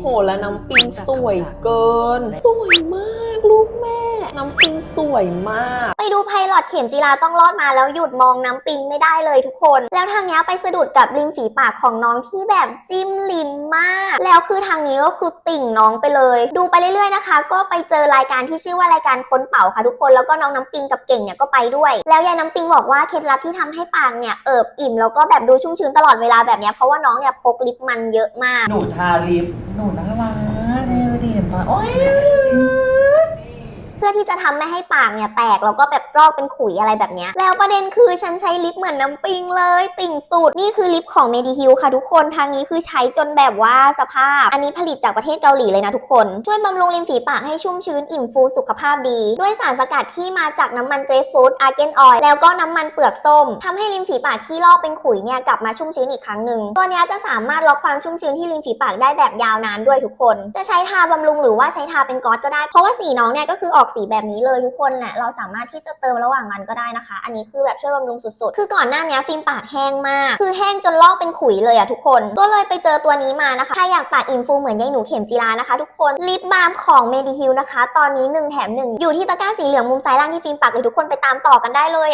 โหแล้วน้ำปิงสวยเกิน สวยมากลูกแม่ น้ำปิงสวยมาก ไปดูไพลอตเข็มจีราต้องรอดมาแล้วหยุดมองน้ำปิงไม่ได้เลยทุกคน แล้วทางเนี้ยไปสะดุดกับริมฝีปากของน้องที่แบบจิ้มลิ้มมาก แล้วคือทางนี้ก็คือติ่งน้องไปเลย ดูไปเรื่อยๆนะคะ ก็ไปเจอรายการที่ชื่อว่ารายการค้นเป่าค่ะทุกคนแล้วก็น้องน้ำปิงกับเก่งเนี่ยก็ไปด้วย แล้วยายน้ำปิงบอกว่าเคล็ดลับที่ทำให้ปากเนี่ยเอิบอิ่มแล้วก็แบบดูชุ่มชื้นตลอดเวลาแบบเนี้ยเพราะว่าน้องเนี่ยพกลิปมันเยอะมาก หนูทาลิปหนูน่ารักนี่ดูดิเห็นปะโอ้ยเพื่ อที่จะทำไม่ให้ปากเนี่ยแตกแล้วก็แบบรอกเป็นขุยอะไรแบบนี้แล้วประเด็นคือฉันใช้ลิปเหมือนน้ำปิงเลย ติ่งสุด นี่คือลิปของ Mediheal ค่ะทุกคนทางนี้คือใช้จนแบบว่าสภาพ อันนี้ผลิตจากประเทศเกาหลีเลยนะทุกคน ช่วยบำรุงริมฝีปากให้ชุ่มชื้นอิ่มฟูสุขภาพดี ด้วยสารสกัดที่มาจากน้ำมันเกรฟฟรุตอาร์เกนออยล์แล้วก็น้ำมันเปลือกส้มทำให้ริมฝีปากที่ลอกเป็นขุยเนี่ยกลับมาชุ่มชื้นอีกครั้งหนึ่งตัวนี้จะสามารถล็อกความชุ่มชื้นที่ริมฝีปากได้แบบยาวนานด้วยทุกคน จะใช้ทาบำรุงหรือว่าใช้ทาเป็นก๊อซก็ได้เพราะว่าสีน้องเนี่ยก็คือออกสีแบบนี้เลยทุกคนแหละเราสามารถที่จะเติมระหว่างวันก็ได้นะคะ อันนี้คือแบบช่วยบำรุงสุดๆ คือก่อนหน้านี้ฟิล์มปากแห้งมาก คือแห้งจนลอกเป็นขุยเลยอะทุกคน ก็เลยไปเจอตัวนี้มานะคะถ้าอยากปากอิ่มฟูเหมือนยายหนูเข็มจีรานะคะ ทุกคนลิปบาล์มของเมดิฮิลนะคะ ตอนนี้1แถม1อยู่ที่ตะกร้าสีเหลืองมุมซ้ายล่างที่ฟิล์มปากเลยทุกคนไปตามต่อกันได้เลย